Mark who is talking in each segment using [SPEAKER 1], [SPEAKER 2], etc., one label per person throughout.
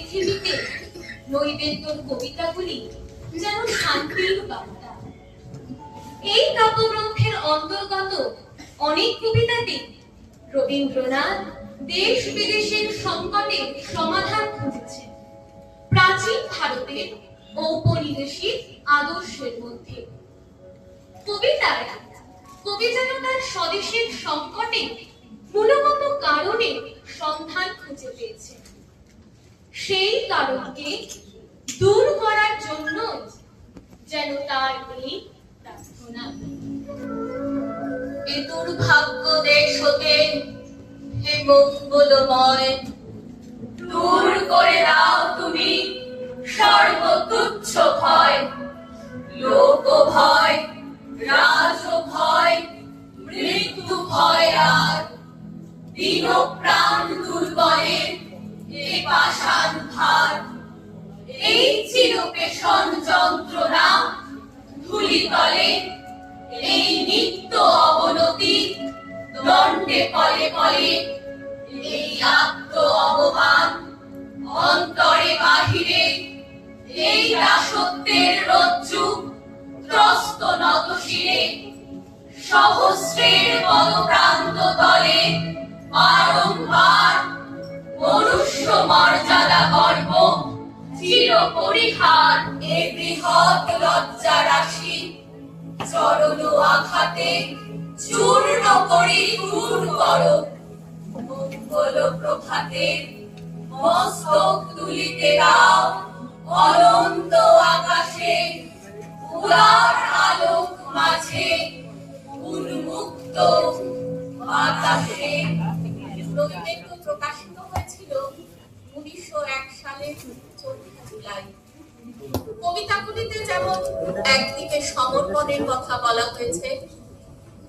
[SPEAKER 1] পৃথিবীতে নৈবেদ্যর কবিতাগুলি যেন শান্তির বার্তা। এই কাব্যগ্রন্থের অন্তর্গত অনেক কবিতাতে রবীন্দ্রনাথ দেশ বিদেশের সংকটের সমাধান খুঁজেছেন। প্রাচীন ভারতের ঔপনিবেশিক আদর্শের মধ্যে। কবিতায় কবি যেন তার স্বদেশের সংকটে মূলগত কারণে সন্ধান সেই কারণকে দূর করার জন্য যেন তার এই প্রার্থনা। এ দুর্ভাগ্য দেশ হতে হে মঙ্গলময়, দূর করে দাও তুমি সর্বতুচ্ছ ভয়, লোক ভয়, রাজ ভয়, মৃত্যু ভয় আর দিন প্রাণ দুর্বলের পাষাণ ভার এই চিরপেশন যন্ত্রণা। ধুলিতলে এই নিত্য অবনতি। দণ্ডে পলে পলে এই আত্ম অবমান। অন্তরে বাহিরে এই দাসত্বের রজ্জু ত্রস্ত নত সহস্রের পদপ্রান্ত তলে বারংবার মনুষ্য মর্যাদা গর্ব। চির পরিহার এ বৃহৎ লজ্জা রাশি। চরণ আঘাতে, চূর্ণ করি দূর করো। মঙ্গল প্রভাতে মস্তক তুলিতে দাও, অনন্ত আকাশে, উদার আলোক মাঝে, উন্মুক্ত কবিতাগুলিতে যেমন একদিকে সমর্পণের কথা বলা হয়েছে,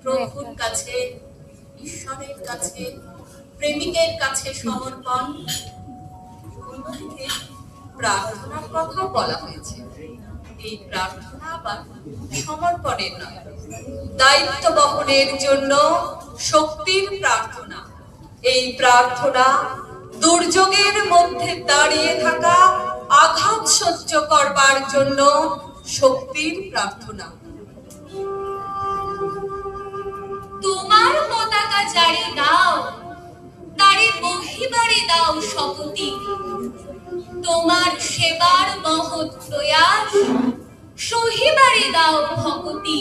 [SPEAKER 1] প্রভুর কাছে, ঈশ্বরের কাছে, প্রেমিকের কাছে সমর্পণ প্রার্থনার কথাও বলা হয়েছে। এই প্রার্থনা আবার সমর্পণের নয়, দায়িত্ব বহনের জন্য শক্তির প্রার্থনা। এই প্রার্থনা দুর্যোগের মধ্যে দাঁড়িয়ে থাকা, আঘাত সহ্য করবার জন্য শক্তির প্রার্থনা। তোমার পতাকা জারি দাও, তারে বহিবারে দাও শপথি। তোমার সেবার মহৎ প্রয়াস, সহিবারে দাও ভকতি।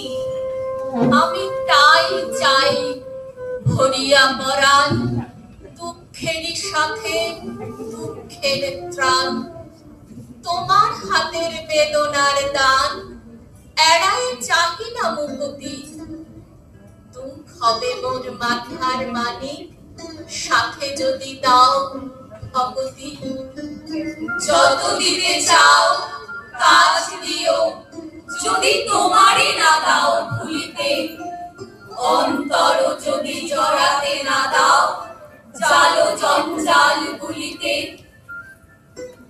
[SPEAKER 1] আমি তাই চাই, ভরিয়া পরাণ দুঃখেরই সাথে, দুঃখের ত্রাণ। তোমার হাতের বেদনার দান এড়াই চাহি না মুকুতি। দুঃখ হবে মোর মাথার মানিক সাথে যদি দাও ভগতি যত দিতে চাও, কাজ দিও। যদি তোমারই না দাও ভুলিতে অন্তর জালো জঞ্জাল গুলিতে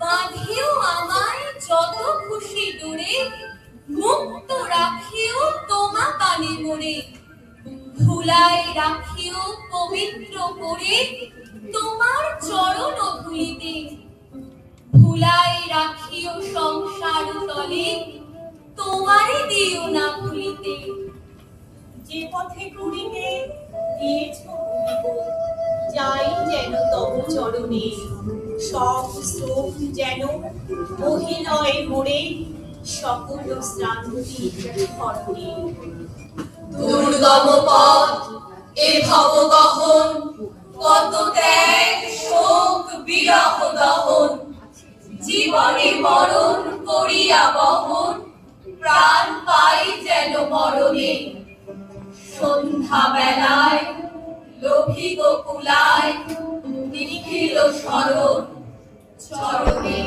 [SPEAKER 1] বাঁধিও আমায় যত খুশি দূরে, মুক্ত রাখিও তোমা পানে মোরে ধুলায় রাখিও পবিত্র করে তোমার চরণ ধুলিতে। ভুলায় রাখিও সংসার তলে তোমারে দিও না ভুলিতে
[SPEAKER 2] যে পথে ঘুরিতে দিয়েছ যাই যেন তব চরণে, সব শ্রোত যেন মহিলয় মোড়ে, সকল শ্রান্তি হরণে
[SPEAKER 1] দুর্গম পথ এ কত ত্যাগ, শোক, বিরহ দহন, জীবনে মরণ করিয়া বহন, প্রাণ পাই যেন মরণে। সন্ধ্যা বেলায় লোভী গোকুলায় নিখিল স্মরণ চরণে